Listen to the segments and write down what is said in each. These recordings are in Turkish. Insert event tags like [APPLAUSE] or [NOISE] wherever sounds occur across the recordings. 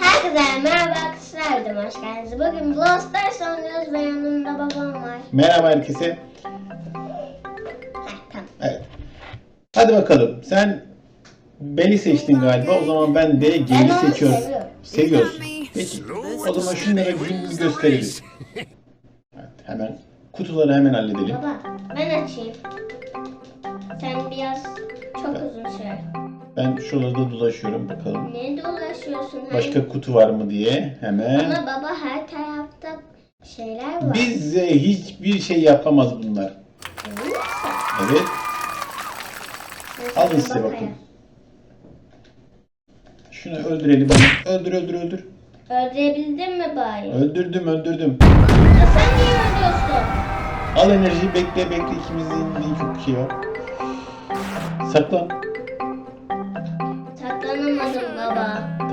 Herkese merhaba arkadaşlar, hoş geldiniz. Bugün Brawl Stars oynuyoruz ve yanımda babam var. Merhaba herkese. Heh, tamam. Evet. Hadi bakalım. Sen beni seçtin galiba. O zaman ben de Ben G'yi onu seçiyorum. seviyorum. Seviyorsun. Peki. O zaman şunlara gün bir gösterelim. Evet, hemen kutuları hemen halledelim. Baba, ben açayım. Sen biraz çok uzun sürer. Ben şurada dolaşıyorum bakalım. Ne dolaşıyorsun? Hani- Başka kutu var mı diye hemen. Ama baba her tarafta şeyler var. Bize hiçbir şey yapamaz bunlar. Misin? Evet. Alın size bakın. Şunu öldürelim. Öldür öldür öldür. Öldürebildin mi bari? Öldürdüm öldürdüm. Ya sen niye öldürüyorsun? Al enerjiyi bekle bekle ikimizin de çok şey var. Saklan.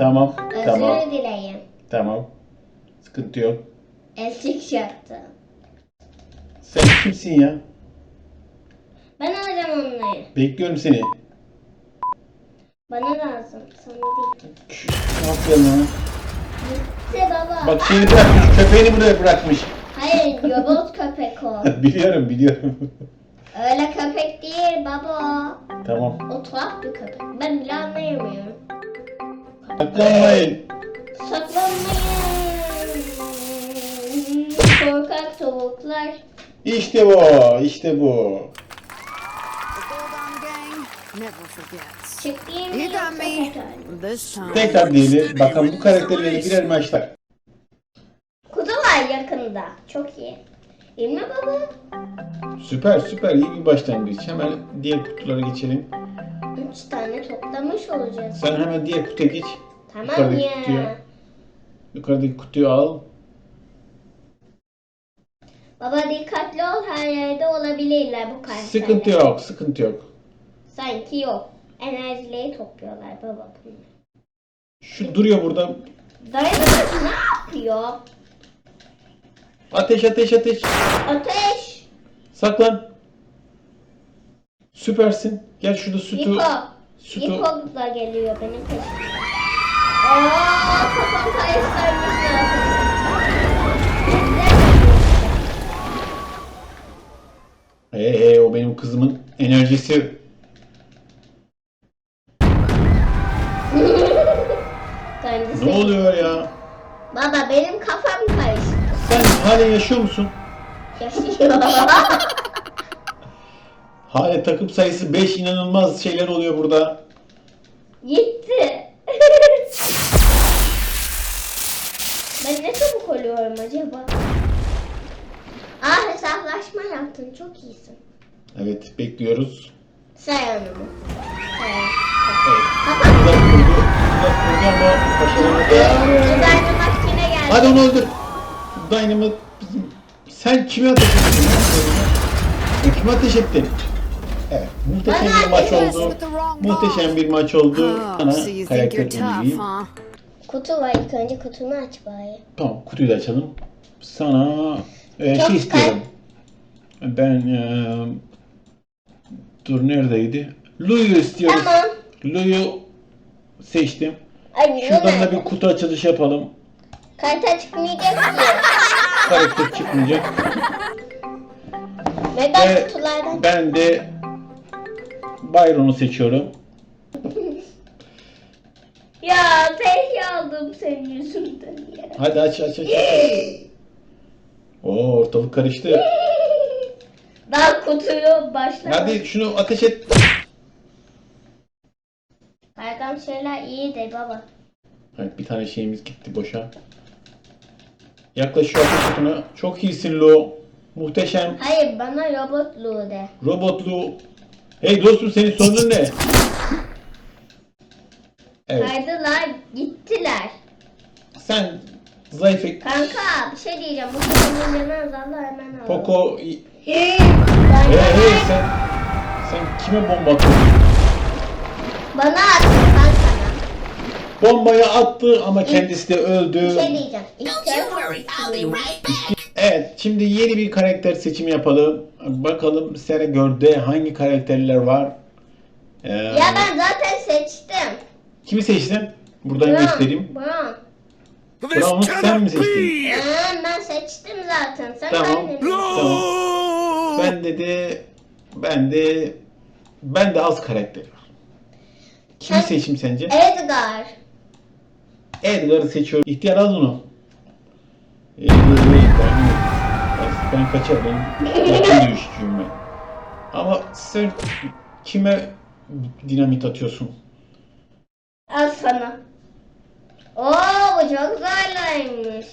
Tamam. Özür Tamam. dileyim. Tamam. Sıkıntı yok. Esik yaptı. Sen kimsin ya? Ben alacağım onları. Bekliyorum seni. Bana lazım. Sana değil. Ne yapıyorsun lan? Gitti baba. Bak şeyini bırakmış. Köpeğini buraya bırakmış. Hayır robot köpek o. [LAUGHS] biliyorum biliyorum. Öyle köpek değil baba. tamam. O tuhaf bir köpek. Ben bile anlayamıyorum. Saklanmayın. Saklanmayın. Korkak tavuklar. İşte bu. işte bu. Tekrar diyelim. Bakalım bu karakterleri birer maçlar. Kutu var yakında. Çok iyi. Değil mi baba? Süper süper iyi bir başlangıç. Hemen diğer kutulara geçelim. Üç tane toplamış olacağız. Sen hemen diğer kutuya geç. Tamam Yukarıdaki ya. kutuya. Yukarıdaki kutuyu al. Baba dikkatli ol her yerde olabilirler bu karakterler. Sıkıntı yok, sıkıntı yok. Sanki yok. Enerjileri topluyorlar baba bunlar. Şu duruyor burada. Dayanamak ne yapıyor? Ateş, ateş, ateş. Ateş! Saklan. Süpersin. Gel şurada sütü. Niko! Niko da geliyor benim peşimden. Aaa kafam kayıştırmış lazım. Hey o benim kızımın enerjisi. Ne oluyor ya? Baba benim kafam karıştı. Sen hala yaşıyor musun? Yaşıyor. [LAUGHS] Hala takım sayısı 5 inanılmaz şeyler oluyor burada. Gitti. ben ne çabuk oluyorum acaba? Aa hesaplaşma yaptın çok iyisin. Evet bekliyoruz. Say onu. Say. Evet. Uzak kurdu. Uzak kurdu ama başaramadı. Uzaylı makine geldi. Hadi onu öldür. Dynamite bizim... Sen kime ateş ettin? Kime ateş ettin? Evet. Muhteşem bir maç oldu. Muhteşem bir maç oldu. Sana karakter önereyim. Kutu var ilk önce kutunu aç bari. Tamam kutuyu da açalım. Sana e, Çok şey istiyorum. Ben e, dur neredeydi? Lou'yu istiyorum. Tamam. Lou'yu seçtim. Ay Şuradan da bir kutu açılışı yapalım. Karta çıkmayacak ki. Karakter çıkmayacak. Mega Ve kutulardan. ben de Byron'u seçiyorum. [LAUGHS] Ya pek aldım senin yüzünden ya. Hadi aç aç aç. aç. [LAUGHS] Oo ortalık karıştı. [LAUGHS] Daha kutuyu başlamadı. Hadi şunu ateş et. Kargam şeyler iyidir baba. Evet bir tane şeyimiz gitti boşa. Yaklaş şu ateş kutuna. Çok iyisin Lo. Muhteşem. Hayır bana robotluğu de. Robot Lo. Hey dostum senin sorunun ne? Evet. Kaydılar gittiler. Sen zayıf ek- Kanka bir şey diyeceğim. Bu kutunun yanına azaldı hemen al. Poco. Hey, Hey hey sen sen kime bomba atıyorsun? Bana at ben sana. Bombayı attı ama kendisi de öldü. Bir şey diyeceğim. İşte Evet, şimdi yeni bir karakter seçimi yapalım. Bakalım Seragör'de hangi karakterler var? Ee, Ya ben zaten seçtim. Kimi seçtin? Buradan Brown, göstereyim. Brown. this Bravo, sen mi seçtin? be! Aa, ben seçtim zaten. Sen Tamam. ben dedin. No! Ben dedi ben de ben de az karakteri var. Kimi Sen- seçeyim sence? Edgar. Edgar'ı seçiyorum. İhtiyar al onu. Ee, ben, kaçar ben yakın dövüşçüyüm ben. Ama sen kime dinamit atıyorsun? Al sana. Oo bu çok zorlaymış.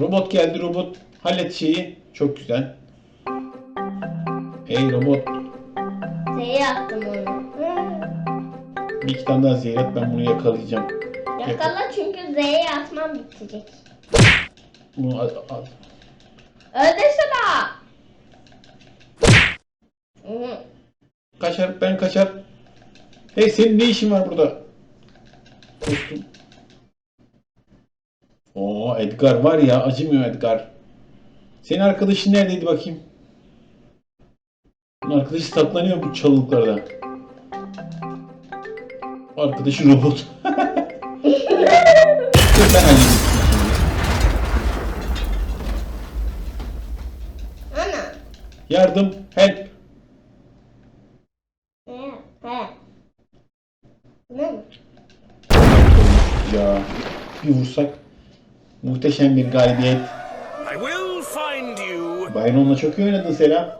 Robot geldi robot hallet şeyi. Çok güzel. Ey robot Z'ye attım onu. Bir iki tane daha zehir at ben bunu yakalayacağım. Yakala çünkü Z'ye atmam bitecek. Bunu at, at. Öldürsene. Hı. Kaçar ben kaçar. Hey senin ne işin var burada? Dostum. Oo Edgar var ya acımıyor Edgar. Senin arkadaşın neredeydi bakayım? Bunun arkadaşı saklanıyor bu çalılıklarda. Arkadaşı robot. [LAUGHS] Dur sen Yardım, help. Ya bir vursak muhteşem bir galibiyet. I will find you! Bayron'la çok iyi oynadın Selam.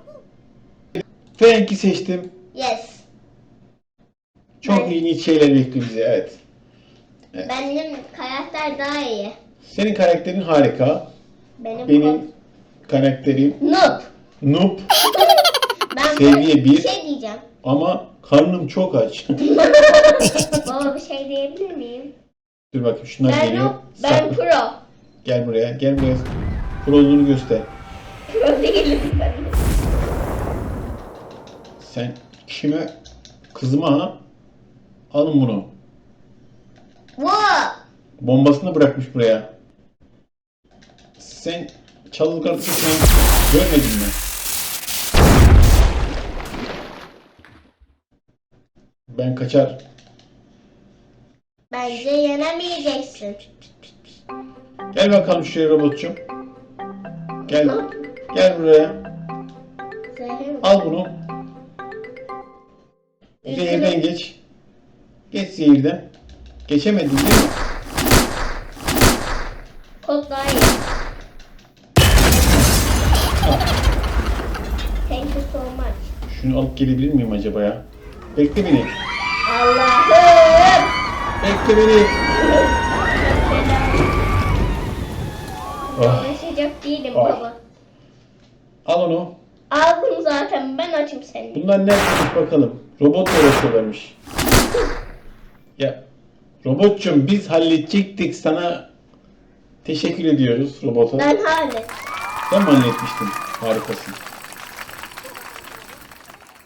Frank'i seçtim. Yes. Çok Ben- ilginç şeyler bekliyor bizi evet. Benim karakter daha iyi. Senin karakterin harika. Benim, Benim karakterim Noob. Noob [LAUGHS] Ben Seviye bir bir. şey diyeceğim. ama karnım çok aç. [LAUGHS] Baba bir şey diyebilir miyim? Dur bakayım şunlar Ben geliyor. noob. Ben Sakla. pro. Gel buraya, gel buraya. Proluğunu göster. Pro değilim ben. Sen kime? Kızıma ha? Alın bunu. Wow. Bombasını bırakmış buraya. Sen çalılık sen görmedin mi? Ben kaçar. Bence yenemeyeceksin. Gel bakalım şuraya robotçum. Gel. Gel buraya. Al bunu. Zehirden geç. Geç zehirden. Geçemedin değil mi? Kod daha iyi. Thank you so much. Şunu alıp gelebilir miyim acaba ya? Bekle beni. Allah'ım. Bekle beni. Ah, Konuşacak değilim Ay. baba. al onu. Aldım zaten ben açım seni. Bunlar neredeymiş bakalım. Robotla uğraşıyorlarmış. Ya robotçum biz halledecektik sana teşekkür ediyoruz robota. Ben hallet. Sen mi halletmiştin? Harikasın.